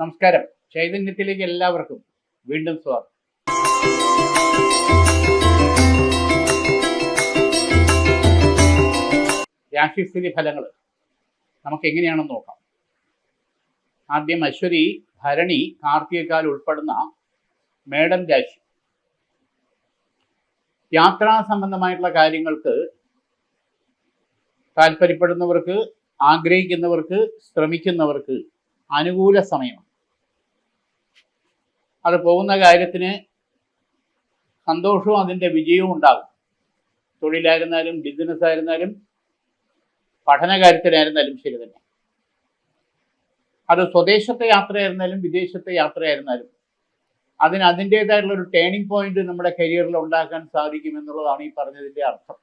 നമസ്കാരം. ചൈതന്യത്തിലേക്ക് എല്ലാവർക്കും വീണ്ടും സ്വാഗതം. രാശിസ്ഥിതി ഫലങ്ങൾ നമുക്ക് എങ്ങനെയാണെന്ന് നോക്കാം. ആദ്യം അശ്വതി ഭരണി കാർത്തികക്കാൽ ഉൾപ്പെടുന്ന മേഡം രാശി. യാത്രാ സംബന്ധമായിട്ടുള്ള കാര്യങ്ങൾക്ക് താല്പര്യപ്പെടുന്നവർക്ക് ആഗ്രഹിക്കുന്നവർക്ക് ശ്രമിക്കുന്നവർക്ക് അനുകൂല സമയമാണ്. അത് പോകുന്ന കാര്യത്തിന് സന്തോഷവും അതിന്റെ വിജയവും ഉണ്ടാകും. തൊഴിലായിരുന്നാലും ബിസിനസ് ആയിരുന്നാലും പഠന കാര്യത്തിലായിരുന്നാലും ശരി തന്നെ. അത് സ്വദേശത്തെ യാത്രയായിരുന്നാലും വിദേശത്തെ യാത്രയായിരുന്നാലും അതിന് അതിന്റെതായിട്ടുള്ള ഒരു ടേണിംഗ് പോയിന്റ് നമ്മുടെ കരിയറിൽ ഉണ്ടാക്കാൻ സാധിക്കും എന്നുള്ളതാണ് ഈ പറഞ്ഞതിന്റെ അർത്ഥം.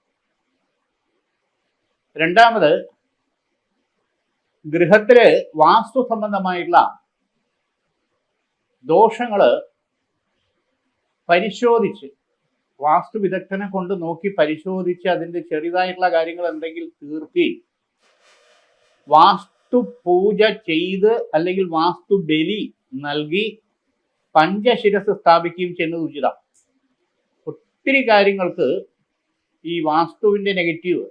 രണ്ടാമത് ഗൃഹത്തിൽ വാസ്തു സംബന്ധമായിട്ടുള്ള ദോഷങ്ങൾ പരിശോധിച്ച് വാസ്തു വിദഗ്ധനെ കൊണ്ട് നോക്കി പരിശോധിച്ച് അതിന്റെ ചെറിയതായിട്ടുള്ള കാര്യങ്ങൾ എന്തെങ്കിലും തീർത്തി വാസ്തു പൂജ ചെയ്ത് അല്ലെങ്കിൽ വാസ്തു ബലി നൽകി പഞ്ചശിരസ് സ്ഥാപിക്കുകയും ചെയ്യുന്നത് ഉചിതം. ഒത്തിരി കാര്യങ്ങൾക്ക് ഈ വാസ്തുവിന്റെ നെഗറ്റീവ്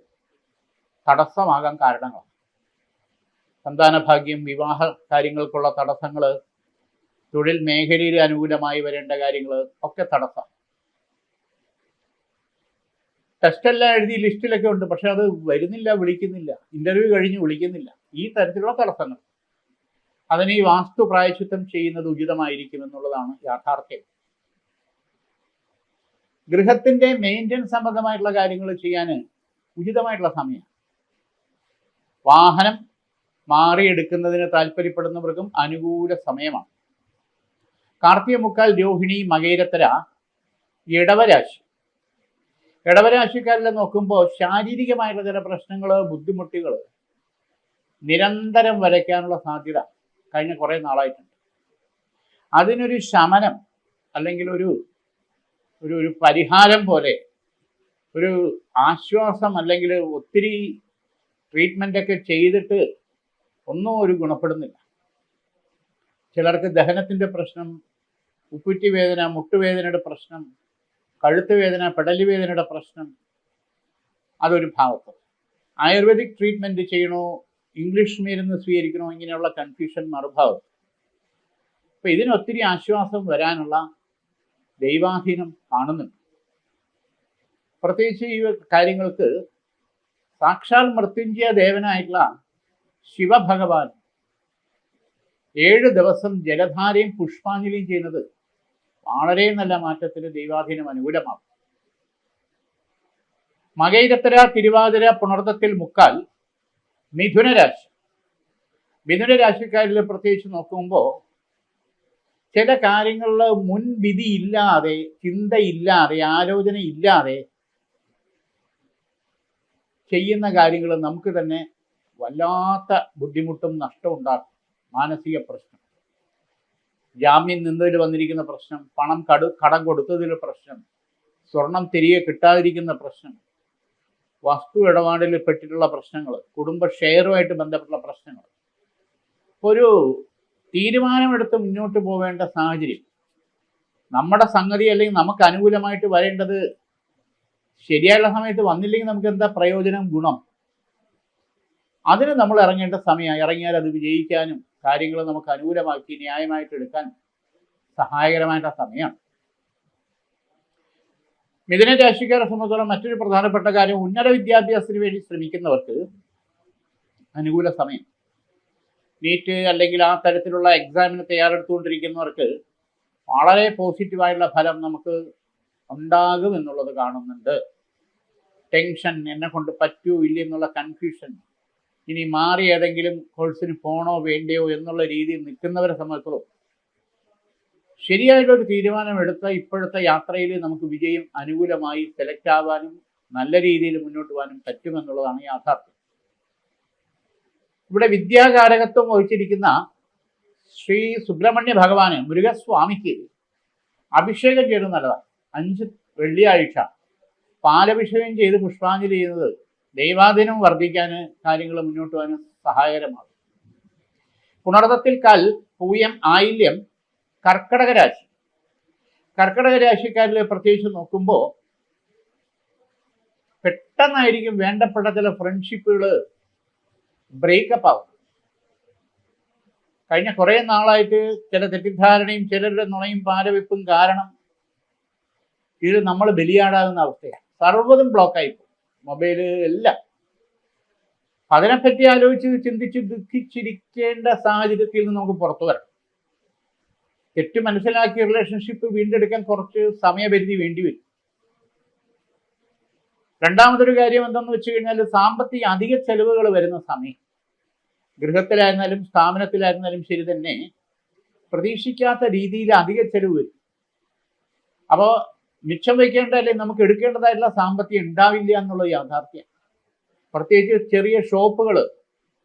തടസ്സമാകാൻ കാരണങ്ങളാണ്. സന്താനഭാഗ്യം വിവാഹ കാര്യങ്ങൾക്കുള്ള തടസ്സങ്ങൾ തൊഴിൽ മേഖലയിൽ അനുകൂലമായി വരേണ്ട കാര്യങ്ങൾ ഒക്കെ തടസ്സം. ടെസ്റ്റെല്ലാം എഴുതി ലിസ്റ്റിലൊക്കെ ഉണ്ട് പക്ഷെ അത് വരുന്നില്ല വിളിക്കുന്നില്ല. ഇന്റർവ്യൂ കഴിഞ്ഞ് വിളിക്കുന്നില്ല. ഈ തരത്തിലുള്ള തടസ്സങ്ങൾ. അതിന് ഈ വാസ്തു പ്രായച്ചിത്തം ചെയ്യുന്നത് ഉചിതമായിരിക്കും എന്നുള്ളതാണ് യാഥാർത്ഥ്യം. ഗൃഹത്തിന്റെ മെയിന്റനൻസ് സംബന്ധമായിട്ടുള്ള കാര്യങ്ങൾ ചെയ്യാൻ ഉചിതമായിട്ടുള്ള സമയം വാഹനം മാറിയെടുക്കുന്നതിന് താല്പര്യപ്പെടുന്നവർക്കും അനുകൂല സമയമാണ്. കാർത്തിക മുക്കാൽ രോഹിണി മകേരത്തര ഇടവരാശി ഇടവരാശിക്കാരിൽ നോക്കുമ്പോൾ ശാരീരികമായിട്ടുള്ള ചില പ്രശ്നങ്ങൾ ബുദ്ധിമുട്ടുകൾ നിരന്തരം വരയ്ക്കാനുള്ള സാധ്യത കഴിഞ്ഞ കുറേ നാളായിട്ടുണ്ട്. അതിനൊരു ശമനം അല്ലെങ്കിൽ ഒരു ഒരു ഒരു പരിഹാരം പോലെ ഒരു ആശ്വാസം അല്ലെങ്കിൽ ഒത്തിരി ട്രീറ്റ്മെന്റ് ഒക്കെ ചെയ്തിട്ട് ഒന്നും ഒരു ഗുണപ്പെടുന്നില്ല. ചിലർക്ക് ദഹനത്തിന്റെ പ്രശ്നം ഉപ്പുറ്റി വേദന മുട്ടുവേദനയുടെ പ്രശ്നം കഴുത്ത് വേദന പെടലി വേദനയുടെ പ്രശ്നം അതൊരു ഭാഗത്ത് ആയുർവേദിക് ട്രീറ്റ്മെന്റ് ചെയ്യണോ ഇംഗ്ലീഷ് മരുന്ന് സ്വീകരിക്കണോ ഇങ്ങനെയുള്ള കൺഫ്യൂഷൻ മറുഭാഗത്ത് അപ്പോൾ ഇതിനൊത്തിരി ആശ്വാസം വരാനുള്ള ദൈവാധീനം കാണുന്നുണ്ട്. പ്രത്യേകിച്ച് ഈ കാര്യങ്ങൾക്ക് സാക്ഷാൽ മൃത്യുഞ്ജയ ദേവനായിട്ടുള്ള ശിവഭഗവാൻ ഏഴ് ദിവസം ജലധാരയും പുഷ്പാഞ്ജലിയും ചെയ്യുന്നത് വളരെ നല്ല മാറ്റത്തിന് ദൈവാധീനം അനുകൂലമാകും. മകൈരത്തര തിരുവാതിര പുണർത്തത്തിൽ മുക്കാൽ മിഥുനരാശി മിഥുനരാശിക്കാരിൽ പ്രത്യേകിച്ച് നോക്കുമ്പോൾ ചില കാര്യങ്ങളിൽ മുൻവിധി ഇല്ലാതെ ചിന്തയില്ലാതെ ആലോചന ഇല്ലാതെ ചെയ്യുന്ന കാര്യങ്ങൾ നമുക്ക് തന്നെ വല്ലാത്ത ബുദ്ധിമുട്ടും നഷ്ടവും ഉണ്ടാക്കും. മാനസിക പ്രശ്നം. ജാമ്യം നിന്നതിൽ വന്നിരിക്കുന്ന പ്രശ്നം പണം കടു കടം കൊടുത്തതിൽ പ്രശ്നം സ്വർണം തിരികെ കിട്ടാതിരിക്കുന്ന പ്രശ്നം വസ്തു ഇടപാടിൽ പെട്ടിട്ടുള്ള പ്രശ്നങ്ങൾ കുടുംബ ഷെയറുമായിട്ട് ബന്ധപ്പെട്ടുള്ള പ്രശ്നങ്ങൾ. ഒരു തീരുമാനമെടുത്ത് മുന്നോട്ട് പോവേണ്ട സാഹചര്യം. നമ്മുടെ സംഗതി അല്ലെങ്കിൽ നമുക്ക് അനുകൂലമായിട്ട് വരേണ്ടത് ശരിയായുള്ള സമയത്ത് വന്നില്ലെങ്കിൽ നമുക്ക് എന്താ പ്രയോജനം ഗുണം? അതിന് നമ്മൾ ഇറങ്ങേണ്ട സമയം ഇറങ്ങിയാൽ അത് വിജയിക്കാനും കാര്യങ്ങൾ നമുക്ക് അനുകൂലമാക്കി ന്യായമായിട്ട് എടുക്കാൻ സഹായകരമായിട്ടുള്ള സമയമാണ്. മിഥുന രാശിക്കാരെ സംബന്ധിച്ചോളം മറ്റൊരു പ്രധാനപ്പെട്ട കാര്യം ഉന്നത വിദ്യാഭ്യാസത്തിന് വേണ്ടി ശ്രമിക്കുന്നവർക്ക് അനുകൂല സമയം. നീറ്റ് അല്ലെങ്കിൽ ആ തരത്തിലുള്ള എക്സാമിന് തയ്യാറെടുത്തുകൊണ്ടിരിക്കുന്നവർക്ക് വളരെ പോസിറ്റീവായിട്ടുള്ള ഫലം നമുക്ക് ഉണ്ടാകും എന്നുള്ളത് കാണുന്നുണ്ട്. ടെൻഷൻ എന്നെ കൊണ്ട് പറ്റൂ ഇല്ല എന്നുള്ള കൺഫ്യൂഷൻ ഇനി മാറി ഏതെങ്കിലും കോഴ്സിന് പോണോ വേണ്ടയോ എന്നുള്ള രീതിയിൽ നിൽക്കുന്നവരെ സംബന്ധിച്ചോളം ശരിയായിട്ടൊരു തീരുമാനമെടുത്ത ഇപ്പോഴത്തെ യാത്രയിൽ നമുക്ക് വിജയം അനുകൂലമായി സെലക്ട് ആവാനും നല്ല രീതിയിൽ മുന്നോട്ട് പോകാനും പറ്റുമെന്നുള്ളതാണ് യാഥാർത്ഥ്യം. ഇവിടെ വിദ്യാകാരകത്വം വഹിച്ചിരിക്കുന്ന ശ്രീ സുബ്രഹ്മണ്യ ഭഗവാന് മുരുകസ്വാമിക്ക് അഭിഷേകം ചെയ്യുന്നത് നല്ലതാണ്. അഞ്ച് വെള്ളിയാഴ്ച പാലഭിഷേകം ചെയ്ത് പുഷ്പാഞ്ജലി ചെയ്യുന്നത് ദൈവാധീനം വർദ്ധിക്കാൻ കാര്യങ്ങൾ മുന്നോട്ട് പോകാനും സഹായകരമാകും പുണർദത്തിൽ കൽ പൂയം ആയില്യം കർക്കടക രാശി. കർക്കടക രാശിക്കാരിൽ പ്രത്യേകിച്ച് നോക്കുമ്പോൾ പെട്ടെന്നായിരിക്കും വേണ്ടപ്പെട്ട ചില ഫ്രണ്ട്ഷിപ്പുകൾ ബ്രേക്കപ്പ് ആവും. കഴിഞ്ഞ കുറേ നാളായിട്ട് ചില തെറ്റിദ്ധാരണയും ചിലരുടെ നുണയും പാരവെപ്പും കാരണം ഇത് നമ്മൾ ബലിയാടാകുന്ന അവസ്ഥയാണ്. സർവതും ബ്ലോക്കായി പോകും. മൊബൈൽ എല്ലാം അതിനെപ്പറ്റി ആലോചിച്ച് ചിന്തിച്ച് ദുഃഖിച്ചിരിക്കേണ്ട സാഹചര്യത്തിൽ നിന്ന് നമുക്ക് പുറത്തു വരണം തെറ്റ് മനസ്സിലാക്കിയ റിലേഷൻഷിപ്പ് വീണ്ടെടുക്കാൻ കുറച്ച് സമയപരിധി വേണ്ടി വരും. രണ്ടാമതൊരു കാര്യം എന്തെന്ന് വെച്ച് കഴിഞ്ഞാൽ സാമ്പത്തിക അധിക ചെലവുകൾ വരുന്ന സമയം. ഗൃഹത്തിലായിരുന്നാലും സ്ഥാപനത്തിലായിരുന്നാലും ശരി തന്നെ പ്രതീക്ഷിക്കാത്ത രീതിയിൽ അധിക ചെലവ് വരും. അപ്പോൾ മിച്ചം വയ്ക്കേണ്ട അല്ലെങ്കിൽ നമുക്ക് എടുക്കേണ്ടതായിട്ടുള്ള സാമ്പത്തികം ഉണ്ടാവില്ല എന്നുള്ള യാഥാർത്ഥ്യം. പ്രത്യേകിച്ച് ചെറിയ ഷോപ്പുകൾ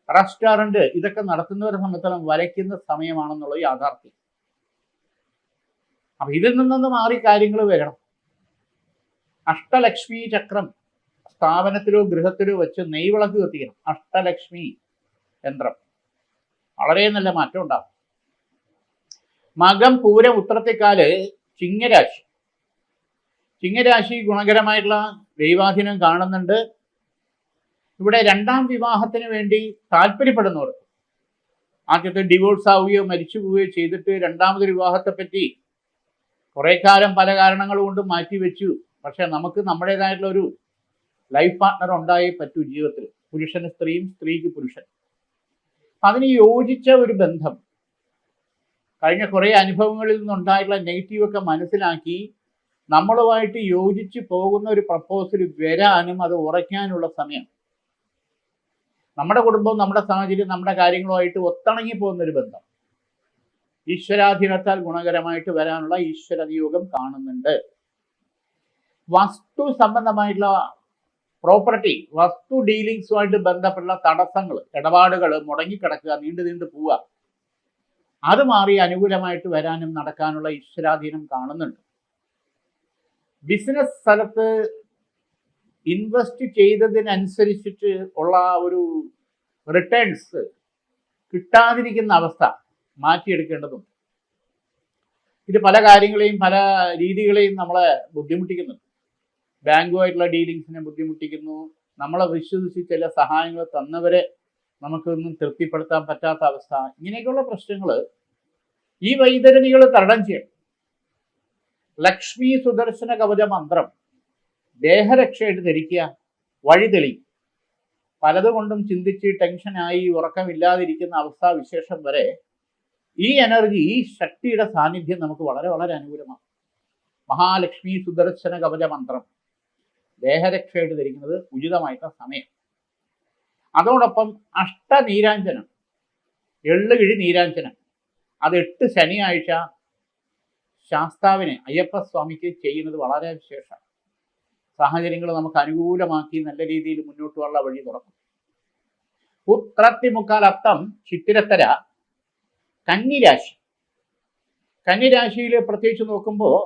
റെസ്റ്റോറന്റ് ഇതൊക്കെ നടത്തുന്നവരെ സംബന്ധിച്ചോളം വരയ്ക്കുന്ന സമയമാണെന്നുള്ള യാഥാർത്ഥ്യം. അപ്പം ഇതിൽ നിന്നൊന്ന് മാറി കാര്യങ്ങൾ വരണം അഷ്ടലക്ഷ്മി ചക്രം സ്ഥാപനത്തിലോ ഗൃഹത്തിലോ വെച്ച് നെയ്വിളക്ക് കത്തിക്കണം. അഷ്ടലക്ഷ്മി യന്ത്രം. വളരെ നല്ല മാറ്റം ഉണ്ടാകും മകം പൂരം ഉത്രത്തെക്കാൽ ചിങ്ങരാശി. ചിങ്ങരാശി ഗുണകരമായിട്ടുള്ള ദൈവാധീനം കാണുന്നുണ്ട്. ഇവിടെ രണ്ടാം വിവാഹത്തിന് വേണ്ടി താല്പര്യപ്പെടുന്നവർ ആദ്യത്തെ ഡിവോഴ്സ് ആവുകയോ മരിച്ചു പോവുകയോ ചെയ്തിട്ട് രണ്ടാമതൊരു വിവാഹത്തെ പറ്റി കുറേ കാലം പല കാരണങ്ങൾ കൊണ്ട് മാറ്റി വെച്ചു. പക്ഷെ നമുക്ക് നമ്മുടേതായിട്ടുള്ള ഒരു ലൈഫ് പാർട്ട്ണർ ഉണ്ടായേ പറ്റൂ ജീവിതത്തിൽ. പുരുഷന് സ്ത്രീയും സ്ത്രീക്ക് പുരുഷൻ. അതിന് യോജിച്ച ഒരു ബന്ധം. കഴിഞ്ഞ കുറേ അനുഭവങ്ങളിൽ നിന്നുണ്ടായിട്ടുള്ള നെഗറ്റീവൊക്കെ മനസ്സിലാക്കി നമ്മളുമായിട്ട് യോജിച്ച് പോകുന്ന ഒരു പ്രപ്പോസൽ വരാനും അത് ഉറയ്ക്കാനുള്ള സമയം. നമ്മുടെ കുടുംബവും നമ്മുടെ സാഹചര്യം നമ്മുടെ കാര്യങ്ങളുമായിട്ട് ഒത്തണങ്ങി പോകുന്ന ഒരു ബന്ധം. ഈശ്വരാധീനത്താൽ ഗുണകരമായിട്ട് വരാനുള്ള ഈശ്വര നിയോഗം കാണുന്നുണ്ട്. വസ്തു സംബന്ധമായിട്ടുള്ള പ്രോപ്പർട്ടി വസ്തു ഡീലിങ്സുമായിട്ട് ബന്ധപ്പെട്ട തടസ്സങ്ങൾ ഇടപാടുകൾ മുടങ്ങിക്കിടക്കുക നീണ്ടു നീണ്ടു പോവുക. അത് മാറി അനുകൂലമായിട്ട് വരാനും നടക്കാനുള്ള ഈശ്വരാധീനം കാണുന്നുണ്ട്. ബിസിനസ് സ്ഥലത്ത് ഇൻവെസ്റ്റ് ചെയ്തതിനനുസരിച്ചിട്ട് ഉള്ള ഒരു റിട്ടേൺസ് കിട്ടാതിരിക്കുന്ന അവസ്ഥ മാറ്റിയെടുക്കേണ്ടതുണ്ട്. ഇത് പല കാര്യങ്ങളെയും പല രീതികളെയും നമ്മളെ ബുദ്ധിമുട്ടിക്കുന്നുണ്ട്. ബാങ്കുമായിട്ടുള്ള ഡീലിങ്സിനെ ബുദ്ധിമുട്ടിക്കുന്നു. നമ്മളെ വിശ്വസിച്ച് ചില സഹായങ്ങൾ തന്നവരെ നമുക്കൊന്നും തൃപ്തിപ്പെടുത്താൻ പറ്റാത്ത അവസ്ഥ. ഇങ്ങനെയൊക്കെയുള്ള പ്രശ്നങ്ങൾ ഈ വൈതരണികൾ തരണം ചെയ്യണം. ലക്ഷ്മി സുദർശന കവച മന്ത്രം. ദേഹരക്ഷയായിട്ട് ധരിക്കുക. വഴി തെളിയും പലതുകൊണ്ടും ചിന്തിച്ച് ടെൻഷനായി ഉറക്കമില്ലാതിരിക്കുന്ന അവസ്ഥാവിശേഷം വരെ ഈ എനർജി ഈ ശക്തിയുടെ സാന്നിധ്യം നമുക്ക് വളരെ വളരെ അനുകൂലമാണ്. മഹാലക്ഷ്മി സുദർശന കവച മന്ത്രം. ദേഹരക്ഷയായിട്ട് ധരിക്കുന്നത് ഉചിതമായിട്ടുള്ള സമയം. അതോടൊപ്പം അഷ്ടനീരാഞ്ജനം. എള്ളുകിഴി നീരാഞ്ജനം. അത് എട്ട് ശനിയാഴ്ച ശാസ്താവിനെ അയ്യപ്പസ്വാമിക്ക് ചെയ്യുന്നത് വളരെ വിശേഷമാണ്. സാഹചര്യങ്ങൾ നമുക്ക് അനുകൂലമാക്കി നല്ല രീതിയിൽ മുന്നോട്ട് പോകാനുള്ള വഴി തുറക്കും. ഉത്രത്തിമുക്കാലത്തം ചിത്തിരത്തര കന്നിരാശി. കന്നിരാശിയിൽ പ്രത്യേകിച്ച് നോക്കുമ്പോൾ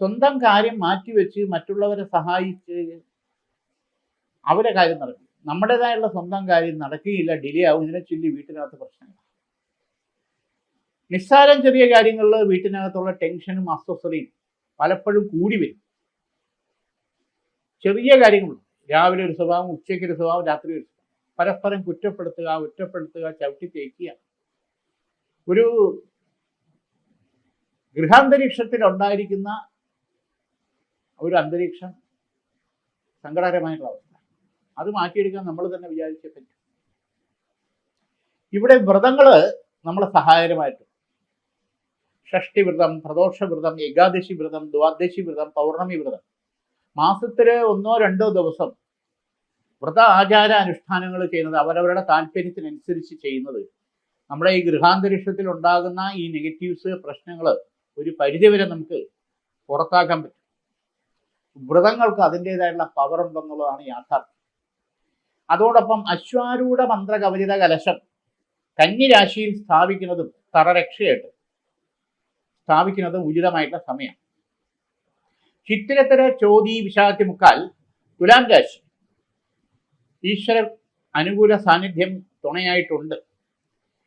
സ്വന്തം കാര്യം മാറ്റിവെച്ച് മറ്റുള്ളവരെ സഹായിച്ച് അവരെ കാര്യം നടക്കും. നമ്മുടേതായുള്ള സ്വന്തം കാര്യം നടക്കുകയില്ല ഡിലേ ആവും ഇതിനെ ചൊല്ലി വീട്ടിനകത്ത് പ്രശ്നങ്ങൾ നിസ്സാരം ചെറിയ കാര്യങ്ങളിൽ വീട്ടിനകത്തുള്ള ടെൻഷനും അസ്വസ്ഥതയും പലപ്പോഴും കൂടി വരും. ചെറിയ കാര്യങ്ങളുണ്ട്. രാവിലെ ഒരു സ്വഭാവം ഉച്ചയ്ക്ക് ഒരു സ്വഭാവം രാത്രി ഒരു സ്വഭാവം. പരസ്പരം കുറ്റപ്പെടുത്തുക ഒറ്റപ്പെടുത്തുക ചവിട്ടി തേക്കുക. ഒരു ഗൃഹാന്തരീക്ഷത്തിൽ ഉണ്ടായിരിക്കുന്ന ഒരു അന്തരീക്ഷം സങ്കടകരമായിട്ടുള്ള അവസ്ഥ. അത് മാറ്റിയെടുക്കാൻ നമ്മൾ തന്നെ വിചാരിച്ചേ പറ്റും. ഇവിടെ വ്രതങ്ങൾ നമ്മളെ സഹായകരമായിട്ടുണ്ട്. ഷഷ്ടി വ്രതം പ്രദോഷ വ്രതം ഏകാദശി വ്രതം ദ്വാദശി വ്രതം പൗർണമി വ്രതം മാസത്തിൽ ഒന്നോ രണ്ടോ ദിവസം വ്രത ആചാര അനുഷ്ഠാനങ്ങൾ ചെയ്യുന്നത് അവരവരുടെ താല്പര്യത്തിനനുസരിച്ച് ചെയ്യുന്നത്. നമ്മുടെ ഈ ഗൃഹാന്തരീക്ഷത്തിൽ ഉണ്ടാകുന്ന ഈ നെഗറ്റീവ്സ് പ്രശ്നങ്ങൾ ഒരു പരിധിവരെ നമുക്ക് പുറത്താക്കാൻ പറ്റും. വ്രതങ്ങൾക്ക് അതിന്റെതായിട്ടുള്ള പവർ ഉണ്ടെന്നുള്ളതാണ് യാഥാർത്ഥ്യം. അതോടൊപ്പം അശ്വാരൂഢ മന്ത്രകവചിത കലശം കന്നിരാശിയിൽ സ്ഥാപിക്കുന്നതും തറരക്ഷയായിട്ട്. സ്ഥാപിക്കുന്നതും ഉചിതമായിട്ടുള്ള സമയം ചിത്തിരത്തര ചോതി വിശാഖത്തി മുക്കാൽ തുലാം രാശി. ഈശ്വര അനുകൂല സാന്നിധ്യം തുണയായിട്ടുണ്ട്.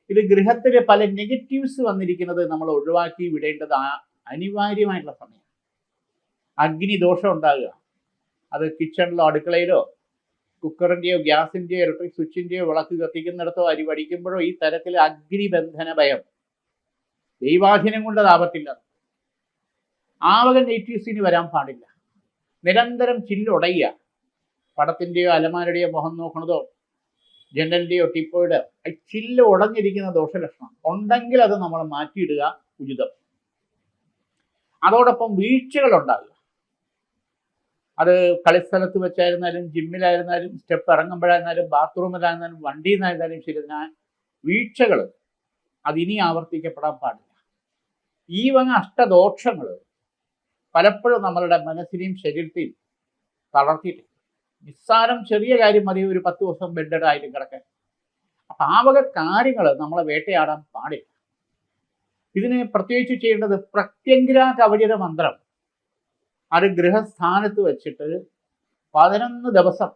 ഇത് ഗൃഹത്തിൽ പല നെഗറ്റീവ്സ് വന്നിരിക്കുന്നത് നമ്മൾ ഒഴിവാക്കി വിടേണ്ടത് അനിവാര്യമായിട്ടുള്ള സമയം അഗ്നി ദോഷം ഉണ്ടാകുക. അത് കിച്ചണിലോ അടുക്കളയിലോ കുക്കറിന്റെയോ ഗ്യാസിന്റെയോ ഇലക്ട്രിക് സ്വിച്ചിന്റെയോ വിളക്ക് കത്തിക്കുന്നിടത്തോ അരി വടിക്കുമ്പോഴോ ഈ തരത്തിൽ അഗ്നിബന്ധന ഭയം ദൈവാധീനം കൊണ്ട് അത് ആപത്തില്ല ആവക നെഗറ്റീവ്സ് ഇനി വരാൻ പാടില്ല. നിരന്തരം ചില്ലുടയുക പടത്തിന്റെയോ അലമാരുടെയോ മുഖം നോക്കണതോ ജനലിന്റെയോ ടിപ്പോയുടെ ചില്ല് ഉടഞ്ഞിരിക്കുന്ന ദോഷലക്ഷണം. ഉണ്ടെങ്കിൽ അത് നമ്മൾ മാറ്റിയിടുക ഉചിതം. അതോടൊപ്പം വീഴ്ചകൾ ഉണ്ടാകുക അത് കളിസ്ഥലത്ത് വെച്ചായിരുന്നാലും ജിമ്മിലായിരുന്നാലും സ്റ്റെപ്പ് ഇറങ്ങുമ്പോഴായിരുന്നാലും ബാത്റൂമിലായിരുന്നാലും വണ്ടിയിൽ നിന്നായിരുന്നാലും ശരി വീഴ്ചകൾ അതിനി ആവർത്തിക്കപ്പെടാൻ പാടില്ല. ഈ വക അഷ്ടദോഷങ്ങൾ പലപ്പോഴും നമ്മളുടെ മനസ്സിനെയും ശരീരത്തെയും തളർത്തിയിട്ടുണ്ട്. നിസ്സാരം ചെറിയ കാര്യം മതി ഒരു പത്ത് ദിവസം ബെഡഡ് ആയിട്ട് കിടക്കാൻ. അപ്പം ആ വക കാര്യങ്ങൾ നമ്മളെ വേട്ടയാടാൻ പാടില്ല. ഇതിന് പ്രത്യേകിച്ച് ചെയ്യേണ്ടത് പ്രത്യങ്കിരാ കവചിത മന്ത്രം. അത് ഗൃഹസ്ഥാനത്ത് വെച്ചിട്ട് പതിനൊന്ന് ദിവസം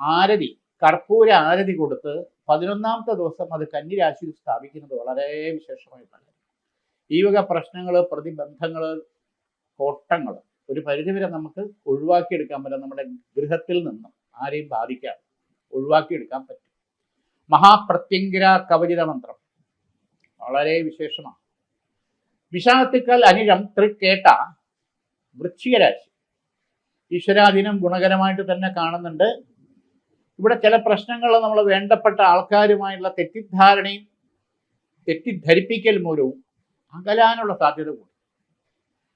ആരതി കർപ്പൂര ആരതി കൊടുത്ത് പതിനൊന്നാമത്തെ ദിവസം അത് കന്നിരാശിയിൽ സ്ഥാപിക്കുന്നത് വളരെ വിശേഷമായിട്ടാണ്. ഈ വക പ്രശ്നങ്ങൾ പ്രതിബന്ധങ്ങൾ കോട്ടങ്ങൾ ഒരു പരിധിവരെ നമുക്ക് ഒഴിവാക്കിയെടുക്കാൻ പറ്റും. നമ്മുടെ ഗൃഹത്തിൽ നിന്നും ആരെയും ബാധിക്കാതെ ഒഴിവാക്കിയെടുക്കാൻ പറ്റും. മഹാപ്രത്യങ്കിര കവചിത മന്ത്രം വളരെ വിശേഷമാണ്. വിഷാത്തിക്കൽ അനിഴം തൃക്കേട്ട വൃശ്ചികരാശി. ഈശ്വരാധീനം ഗുണകരമായിട്ട് തന്നെ കാണുന്നുണ്ട്. ഇവിടെ ചില പ്രശ്നങ്ങൾ നമ്മൾ വേണ്ടപ്പെട്ട ആൾക്കാരുമായുള്ള തെറ്റിദ്ധാരണയും തെറ്റിദ്ധരിപ്പിക്കൽ മൂലവും അകലാനുള്ള സാധ്യത കൂടി.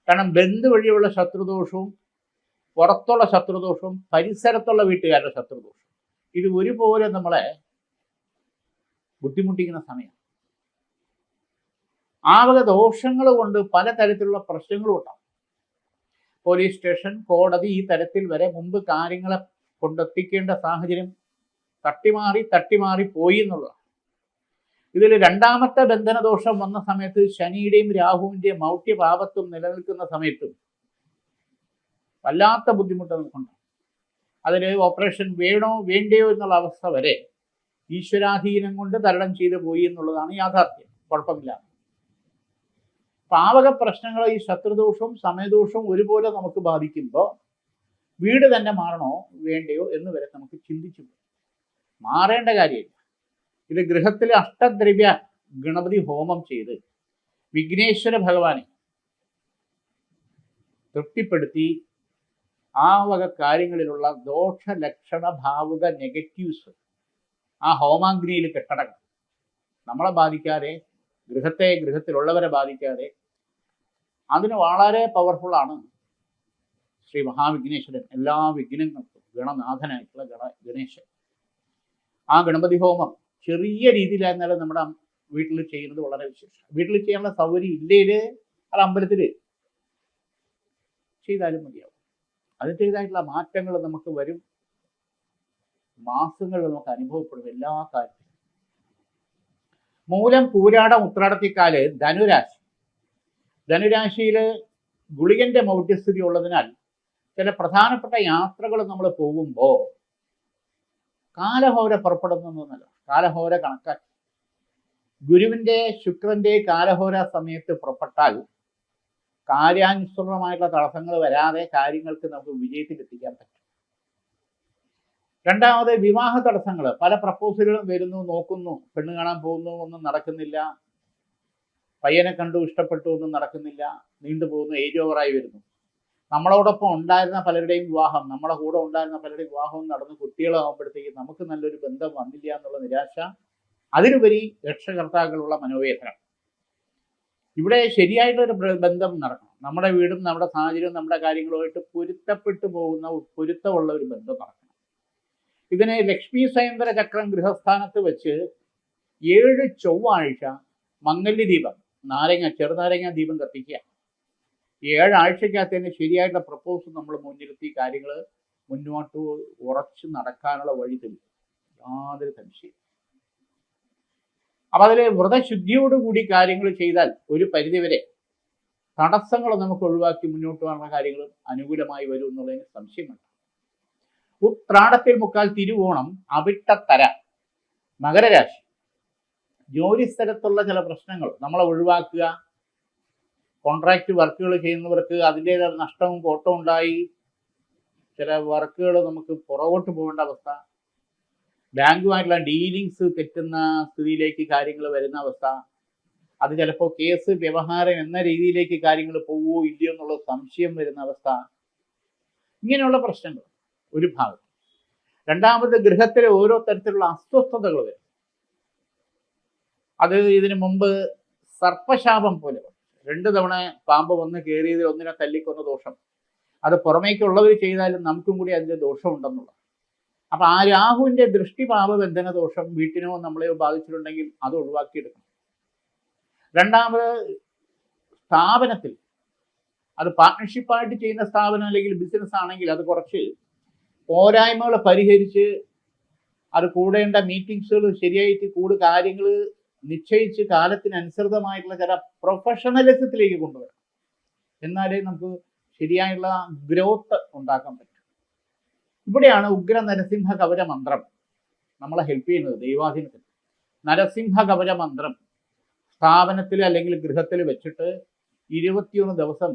കാരണം ബന്ധു വഴിയുള്ള ശത്രുദോഷവും പുറത്തുള്ള ശത്രുദോഷവും പരിസരത്തുള്ള വീട്ടുകാരുടെ ശത്രുദോഷവും ഇത് ഒരുപോലെ നമ്മളെ ബുദ്ധിമുട്ടിക്കുന്ന സമയം ആ വക ദോഷങ്ങൾ കൊണ്ട് പലതരത്തിലുള്ള പ്രശ്നങ്ങളും ഉണ്ടാവും. പോലീസ് സ്റ്റേഷൻ കോടതി ഈ തരത്തിൽ വരെ മുമ്പ് കാര്യങ്ങളെ കൊണ്ടെത്തിക്കേണ്ട സാഹചര്യം തട്ടിമാറി തട്ടിമാറി പോയി എന്നുള്ളതാണ്. ഇതിൽ രണ്ടാമത്തെ ബന്ധനദോഷം വന്ന സമയത്ത് ശനിയുടെയും രാഹുവിന്റെയും മൗഢ്യപാപത്വം നിലനിൽക്കുന്ന സമയത്തും വല്ലാത്ത ബുദ്ധിമുട്ട് നമുക്കുണ്ട് അതിൽ ഓപ്പറേഷൻ വേണോ വേണ്ടയോ എന്നുള്ള അവസ്ഥ വരെ ഈശ്വരാധീനം കൊണ്ട് തരണം ചെയ്തു പോയി എന്നുള്ളതാണ് യാഥാർത്ഥ്യം. കുഴപ്പമില്ല. പാവക പ്രശ്നങ്ങൾ ഈ ശത്രുദോഷവും സമയദോഷവും ഒരുപോലെ നമുക്ക് ബാധിക്കുമ്പോൾ വീട് തന്നെ മാറണോ വേണ്ടയോ എന്ന് വരെ നമുക്ക് ചിന്തിച്ചു. മാറേണ്ട കാര്യമില്ല. ഇത് ഗൃഹത്തിലെ അഷ്ടദ്രവ്യ ഗണപതി ഹോമം ചെയ്ത് വിഘ്നേശ്വര ഭഗവാനെ തൃപ്തിപ്പെടുത്തി ആ വക കാര്യങ്ങളിലുള്ള ദോഷ ലക്ഷണ ഭാവുക നെഗറ്റീവ്സ് ആ ഹോമാഗ്നിയിൽ കെട്ടടങ്ങും. നമ്മളെ ബാധിക്കാതെ ഗൃഹത്തെ ഗൃഹത്തിലുള്ളവരെ ബാധിക്കാതെ അതിന് വളരെ പവർഫുള്ളാണ് ശ്രീ മഹാവിഘ്നേശ്വരൻ എല്ലാ വിഘ്നങ്ങൾക്കും ഗണനാഥനായിട്ടുള്ള ഗണ ഗണേശൻ. ആ ഗണപതി ഹോമം ചെറിയ രീതിയിലായിരുന്നാലും നമ്മുടെ വീട്ടിൽ ചെയ്യുന്നത് വളരെ വിശേഷം. വീട്ടിൽ ചെയ്യാനുള്ള സൗകര്യം ഇല്ലേൽ അത് അമ്പലത്തിൽ ചെയ്താലും മതിയാവും. അതിന്റെതായിട്ടുള്ള മാറ്റങ്ങൾ നമുക്ക് വരും. മാസങ്ങൾ നമുക്ക് അനുഭവപ്പെടും എല്ലാ കാര്യത്തിലും. മൂലം പൂരാടം ഉത്രാടത്തിക്കാൽ ധനുരാശി. ധനുരാശിയിൽ ഗുളികന്റെ മൗഢ്യസ്ഥിതി ഉള്ളതിനാൽ ചില പ്രധാനപ്പെട്ട യാത്രകൾ നമ്മൾ പോകുമ്പോൾ കാലഹോര പുറപ്പെടുന്നൊന്നുമല്ല കാലഹോര കണക്കാക്കി. ഗുരുവിന്റെ ശുക്രന്റെ കാലഹോര സമയത്ത് പുറപ്പെട്ടാൽ കാര്യാനുസൃതമായിട്ടുള്ള തടസ്സങ്ങൾ വരാതെ കാര്യങ്ങൾക്ക് നമുക്ക് വിജയത്തിൽ എത്തിക്കാൻ പറ്റും. രണ്ടാമത് വിവാഹ തടസ്സങ്ങൾ. പല പ്രപ്പോസലുകളും വരുന്നു നോക്കുന്നു. പെണ്ണ് കാണാൻ പോകുന്നു ഒന്നും നടക്കുന്നില്ല. പയ്യനെ കണ്ടു ഇഷ്ടപ്പെട്ടു ഒന്നും നടക്കുന്നില്ല. നീണ്ടുപോകുന്നു ഏജ് ഓവറായി വരുന്നു. നമ്മളോടൊപ്പം ഉണ്ടായിരുന്ന പലരുടെയും വിവാഹം നമ്മളെ കൂടെ ഉണ്ടായിരുന്ന പലരുടെയും വിവാഹവും നടന്ന് കുട്ടികളാകുമ്പോഴത്തേക്ക് നമുക്ക് നല്ലൊരു ബന്ധം വന്നില്ല എന്നുള്ള നിരാശ അതിനുപരി രക്ഷകർത്താക്കളുള്ള മനോവേദന. ഇവിടെ ശരിയായിട്ടൊരു ബന്ധം നടക്കണം. നമ്മുടെ വീടും നമ്മുടെ സാഹചര്യവും നമ്മുടെ കാര്യങ്ങളുമായിട്ട് പൊരുത്തപ്പെട്ടു പോകുന്ന പൊരുത്തമുള്ള ഒരു ബന്ധം നടക്കണം. ഇതിനെ ലക്ഷ്മി സ്വയംവര ചക്രം ഗൃഹസ്ഥാനത്ത് വെച്ച് ഏഴ് ചൊവ്വാഴ്ച മംഗല്യ ദീപം നാരങ്ങ ചെറുനാരങ്ങ ദീപം കത്തിക്കുക ഏഴാഴ്ചക്കകത്ത് തന്നെ ശരിയായിട്ടുള്ള പ്രപ്പോസൽ നമ്മൾ മുൻനിർത്തി കാര്യങ്ങൾ മുന്നോട്ട് ഉറച്ചു നടക്കാനുള്ള വഴി തെളിയും യാതൊരു സംശയം അപ്പൊ അതിൽ വ്രതശുദ്ധിയോടുകൂടി കാര്യങ്ങൾ ചെയ്താൽ ഒരു പരിധിവരെ തടസ്സങ്ങൾ നമുക്ക് ഒഴിവാക്കി മുന്നോട്ട് പോകുന്ന കാര്യങ്ങൾ അനുകൂലമായി വരും എന്നുള്ളതിന് സംശയമുണ്ട് ഉത്രാടത്തിൽ മുക്കാൽ തിരുവോണം അവിട്ടത്തര മകരരാശി. ജോലിസ്ഥലത്തുള്ള ചില പ്രശ്നങ്ങൾ നമ്മളെ ഒഴിവാക്കുക കോൺട്രാക്ട് വർക്കുകൾ ചെയ്യുന്നവർക്ക് അതിന്റെതായ നഷ്ടവും കോട്ടവും ഉണ്ടായി. ചില വർക്കുകൾ നമുക്ക് പുറകോട്ട് പോകേണ്ട അവസ്ഥ. ബാങ്കുമായിട്ടുള്ള ഡീലിങ്സ് തെറ്റുന്ന സ്ഥിതിയിലേക്ക് കാര്യങ്ങൾ വരുന്ന അവസ്ഥ. അത് ചിലപ്പോൾ കേസ് വ്യവഹാരം എന്ന രീതിയിലേക്ക് കാര്യങ്ങൾ പോവുമോ ഇല്ലയോ എന്നുള്ള സംശയം വരുന്ന അവസ്ഥ. ഇങ്ങനെയുള്ള പ്രശ്നങ്ങൾ ഒരു ഭാഗം. രണ്ടാമത് ഗൃഹത്തിലെ ഓരോ തരത്തിലുള്ള അസ്വസ്ഥതകൾ വരും. അത് ഇതിനു മുമ്പ് സർപ്പശാപം പോലെ. രണ്ട് തവണ പാമ്പ് വന്ന് കയറിയതിൽ ഒന്നിനെ തല്ലിക്കൊന്ന ദോഷം. അത് പുറമേക്കുള്ളവർ ചെയ്താലും നമുക്കും കൂടി അതിന്റെ ദോഷമുണ്ടെന്നുള്ളത് അപ്പൊ ആ രാഹുവിന്റെ ദൃഷ്ടി ബന്ധന ദോഷം? വീട്ടിനോ നമ്മളെയോ ബാധിച്ചിട്ടുണ്ടെങ്കിൽ അത് ഒഴിവാക്കിയെടുക്കണം. രണ്ടാമത് സ്ഥാപനത്തിൽ അത് പാർട്ട്ണർഷിപ്പായിട്ട് ചെയ്യുന്ന സ്ഥാപനം അല്ലെങ്കിൽ ബിസിനസ് ആണെങ്കിൽ അത് കുറച്ച് പോരായ്മകൾ പരിഹരിച്ച് അത് കൂടേണ്ട മീറ്റിംഗ്സുകൾ ശരിയായിട്ട് കൂട് കാര്യങ്ങൾ നിശ്ചയിച്ച് കാലത്തിനനുസൃതമായിട്ടുള്ള ചില പ്രൊഫഷണലിസത്തിലേക്ക് കൊണ്ടുവരണം എന്നാലേ നമുക്ക് ശരിയായുള്ള ഗ്രോത്ത് ഉണ്ടാക്കാൻ പറ്റും. ഇവിടെയാണ് ഉഗ്ര നരസിംഹ കവര മന്ത്രം. നമ്മളെ ഹെൽപ്പ് ചെയ്യുന്നത് ദൈവാധീനത്തിൽ നരസിംഹ കവര മന്ത്രം. സ്ഥാപനത്തിൽ അല്ലെങ്കിൽ ഗൃഹത്തിൽ വെച്ചിട്ട് ഇരുപത്തിയൊന്ന് ദിവസം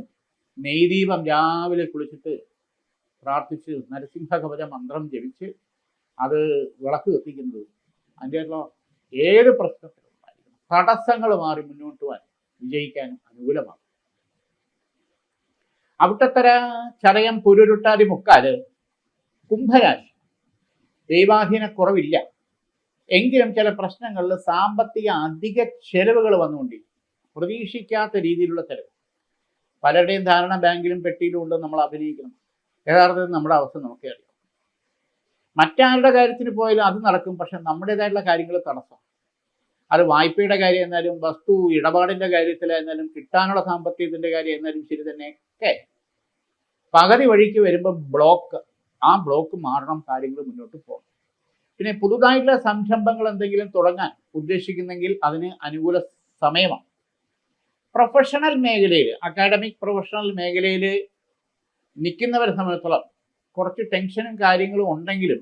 നെയ്ദീപം രാവിലെ കുളിച്ചിട്ട് പ്രാർത്ഥിച്ച് നരസിംഹ കവച മന്ത്രം ജപിച്ച് അത് വിളക്ക് കത്തിക്കുന്നത്. അതിന്റെ ഏത് ഉണ്ടായിരിക്കണം തടസ്സങ്ങൾ മാറി മുന്നോട്ട് പോകാൻ വിജയിക്കാൻ അനുകൂലമാണ് അവിട്ടത്തര ചടയം പുരുരുട്ടാതി മുക്കാൽ കുംഭരാശി. ദൈവാധീന കുറവില്ല. എങ്കിലും ചില പ്രശ്നങ്ങളിൽ സാമ്പത്തിക അധിക ചെലവുകൾ വന്നുകൊണ്ടിരിക്കും. പ്രതീക്ഷിക്കാത്ത രീതിയിലുള്ള ചെലവ്. പലരുടെയും ധാരണ ബാങ്കിലും പെട്ടിയിലും ഉണ്ട് നമ്മൾ അഭിനയിക്കണം. യഥാർത്ഥത്തിൽ നമ്മുടെ അവസ്ഥ നമുക്കേ അറിയാം. മറ്റാരുടെ കാര്യത്തിന് പോയാലും അത് നടക്കും പക്ഷെ നമ്മുടേതായിട്ടുള്ള കാര്യങ്ങൾ തടസ്സം അത് വായ്പയുടെ കാര്യം എന്നാലും വസ്തു ഇടപാടിന്റെ കാര്യത്തിലായിരുന്നാലും കിട്ടാനുള്ള സാമ്പത്തികത്തിന്റെ കാര്യം എന്നാലും ശരി തന്നെ. ഒക്കെ പകുതി വഴിക്ക് വരുമ്പോൾ ബ്ലോക്ക് ആ ബ്ലോക്ക് മാറണം കാര്യങ്ങൾ മുന്നോട്ട് പോകണം. പിന്നെ പുതുതായിട്ടുള്ള സംരംഭങ്ങൾ എന്തെങ്കിലും തുടങ്ങാൻ ഉദ്ദേശിക്കുന്നെങ്കിൽ അതിന് അനുകൂല സമയമാണ്. പ്രൊഫഷണൽ മേഖലയിൽ അക്കാഡമിക് പ്രൊഫഷണൽ മേഖലയിൽ നിൽക്കുന്നവരെ സംബന്ധിച്ചോളം കുറച്ച് ടെൻഷനും കാര്യങ്ങളും ഉണ്ടെങ്കിലും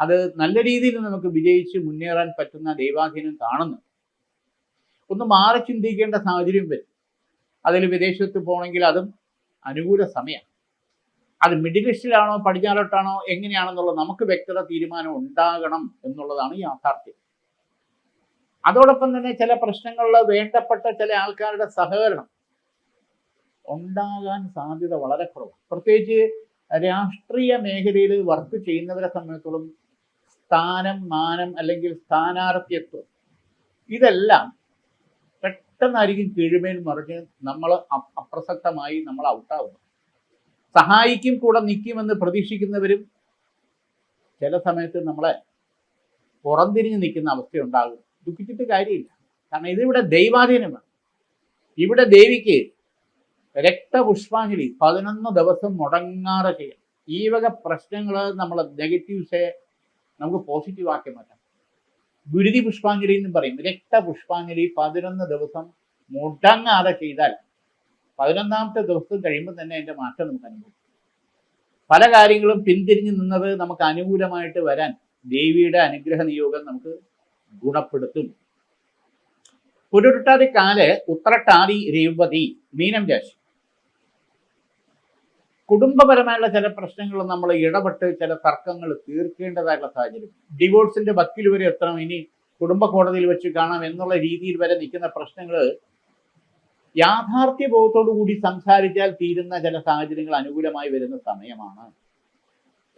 അത് നല്ല രീതിയിൽ നമുക്ക് വിജയിച്ച് മുന്നേറാൻ പറ്റുന്ന ദൈവാധീനം കാണുന്നു. ഒന്ന് മാറി ചിന്തിക്കേണ്ട സാഹചര്യം വരും. അതിൽ വിദേശത്ത് പോകണമെങ്കിൽ അതും അനുകൂല സമയമാണ്. അത് മിഡിൽ ഈസ്റ്റിലാണോ പടിഞ്ഞാറോട്ടാണോ എങ്ങനെയാണെന്നുള്ളത് നമുക്ക് വ്യക്തത തീരുമാനം ഉണ്ടാകണം എന്നുള്ളതാണ് യാഥാർത്ഥ്യം. അതോടൊപ്പം തന്നെ ചില പ്രശ്നങ്ങളിൽ വേണ്ടപ്പെട്ട ചില ആൾക്കാരുടെ സഹകരണം ഉണ്ടാകാൻ സാധ്യത വളരെ കുറവാണ്. പ്രത്യേകിച്ച് രാഷ്ട്രീയ മേഖലയിൽ വർക്ക് ചെയ്യുന്നവരെ സംബന്ധിച്ചിടത്തോളം സ്ഥാനം മാനം അല്ലെങ്കിൽ സ്ഥാനാർത്ഥിത്വം ഇതെല്ലാം പെട്ടെന്നായിരിക്കും കീഴ്മേൽ മറിഞ്ഞ് നമ്മൾ അപ്രസക്തമായി നമ്മൾ ഔട്ടാവുന്നു. സഹായിക്കും കൂടെ നിൽക്കുമെന്ന് പ്രതീക്ഷിക്കുന്നവരും ചില സമയത്ത് നമ്മളെ പുറംതിരിഞ്ഞ് നിൽക്കുന്ന അവസ്ഥയുണ്ടാകും. ദുഃഖിച്ചിട്ട് കാര്യമില്ല. കാരണം ഇതിവിടെ ദൈവാധീനമാണ് ഇവിടെ ദേവിക്ക് രക്തപുഷ്പാഞ്ജലി പതിനൊന്ന് ദിവസം മുടങ്ങാതെ ചെയ്യണം. ഈ വക പ്രശ്നങ്ങൾ നമ്മൾ നെഗറ്റീവ്സെ നമുക്ക് പോസിറ്റീവ് ആക്കി മാറ്റാം ഗുരുതി പുഷ്പാഞ്ജലി എന്ന് പറയും. രക്തപുഷ്പാഞ്ജലി പതിനൊന്ന് ദിവസം മുടങ്ങാതെ ചെയ്താൽ പതിനൊന്നാമത്തെ ദിവസം കഴിയുമ്പോൾ തന്നെ അതിന്റെ മാറ്റം നമുക്ക് അനുഭവിക്കും. പല കാര്യങ്ങളും പിന്തിരിഞ്ഞു നിന്നത് നമുക്ക് അനുകൂലമായിട്ട് വരാൻ ദേവിയുടെ അനുഗ്രഹ നിയോഗം നമുക്ക് ഗുണപ്പെടുത്തും. പുരുട്ടാതി കാൽ ഉത്രട്ടാതി രേവതി മീനം രാശി. കുടുംബപരമായുള്ള ചില പ്രശ്നങ്ങൾ നമ്മൾ ഇടപെട്ട് ചില തർക്കങ്ങൾ തീർക്കേണ്ടതായിട്ടുള്ള സാഹചര്യം. ഡിവോഴ്സിന്റെ വക്കിൽ വരെ എത്തണം. ഇനി കുടുംബ കോടതിയിൽ വെച്ച് കാണാം എന്നുള്ള രീതിയിൽ വരെ നിൽക്കുന്ന പ്രശ്നങ്ങൾ യാഥാർത്ഥ്യ ബോധത്തോടു കൂടി സംസാരിച്ചാൽ തീരുന്ന ചില സാഹചര്യങ്ങൾ അനുകൂലമായി വരുന്ന സമയമാണ്.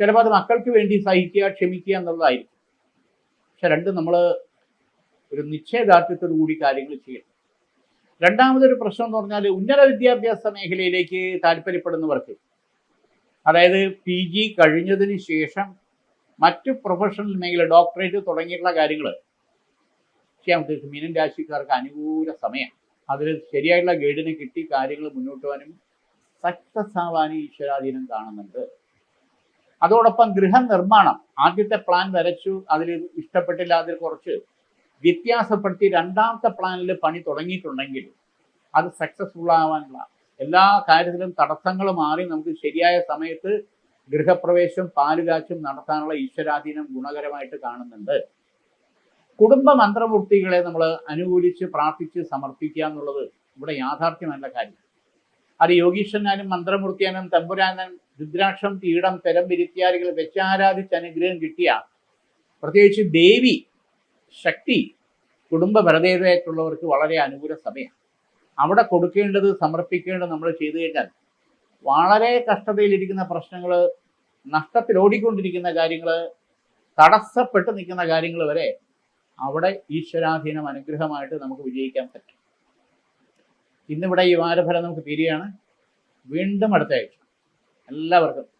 ചിലപ്പോൾ അത് മക്കൾക്ക് വേണ്ടി സഹിക്കുക ക്ഷമിക്കുക എന്നുള്ളതായിരിക്കും. പക്ഷെ രണ്ട് നമ്മൾ ഒരു നിശ്ചയദാർഢ്യത്തോടു കൂടി കാര്യങ്ങൾ ചെയ്യണം. രണ്ടാമതൊരു പ്രശ്നം എന്ന് പറഞ്ഞാൽ ഉന്നത വിദ്യാഭ്യാസ മേഖലയിലേക്ക് താല്പര്യപ്പെടുന്നവർക്ക് അതായത് പി ജി കഴിഞ്ഞതിന് ശേഷം മറ്റ് പ്രൊഫഷണൽ മേഖല ഡോക്ടറേറ്റ് തുടങ്ങിയിട്ടുള്ള കാര്യങ്ങൾ ചെയ്യാൻ ഉദ്ദേശിച്ചു മീനൻ രാശിക്കാർക്ക് അനുകൂല സമയം. അതിൽ ശരിയായിട്ടുള്ള ഗൈഡിനെ കിട്ടി കാര്യങ്ങൾ മുന്നോട്ട് പോകാനും സക്സസ് ആവാനും ഈശ്വരാധീനം കാണുന്നുണ്ട്. അതോടൊപ്പം ഗൃഹനിർമ്മാണം ആദ്യത്തെ പ്ലാൻ വരച്ചു. അതിൽ ഇഷ്ടപ്പെട്ടില്ല അതിൽ കുറച്ച് വ്യത്യാസപ്പെടുത്തി രണ്ടാമത്തെ പ്ലാനിൽ പണി തുടങ്ങിയിട്ടുണ്ടെങ്കിൽ അത് സക്സസ്ഫുൾ ആവാനുള്ള എല്ലാ കാര്യത്തിലും തടസ്സങ്ങൾ മാറി നമുക്ക് ശരിയായ സമയത്ത് ഗൃഹപ്രവേശം പാലുകാച്ചും നടത്താനുള്ള ഈശ്വരാധീനം ഗുണകരമായിട്ട് കാണുന്നുണ്ട്. കുടുംബ മന്ത്രമൂർത്തികളെ നമ്മൾ അനുകൂലിച്ച് പ്രാർത്ഥിച്ച് സമർപ്പിക്കുക എന്നുള്ളത് ഇവിടെ യാഥാർത്ഥ്യമല്ല കാര്യം. അത് യോഗീശ്വരനാനും മന്ത്രമൂർത്തിയാനും തമ്പുരാനും രുദ്രാക്ഷം പീഠം പെരം വെച്ച് വെച്ചാരാധിച്ച് അനുഗ്രഹം കിട്ടിയ പ്രത്യേകിച്ച് ദേവി ശക്തി കുടുംബ ഭരദേവയായിട്ടുള്ളവർക്ക് വളരെ അനുകൂല സമയമാണ് അവിടെ കൊടുക്കേണ്ടത് സമർപ്പിക്കേണ്ടത് നമ്മൾ ചെയ്തു കഴിഞ്ഞാൽ വളരെ കഷ്ടതയിലിരിക്കുന്ന പ്രശ്നങ്ങൾ നഷ്ടത്തിൽ ഓടിക്കൊണ്ടിരിക്കുന്ന കാര്യങ്ങൾ തടസ്സപ്പെട്ട് നിൽക്കുന്ന കാര്യങ്ങൾ വരെ അവിടെ ഈശ്വരാധീനം അനുഗ്രഹമായിട്ട് നമുക്ക് വിജയിക്കാൻ പറ്റും. ഇന്നിവിടെ ഈ വാരഫലം നമുക്ക് തീരുകയാണ്. വീണ്ടും അടുത്ത ആഴ്ച. എല്ലാവർക്കും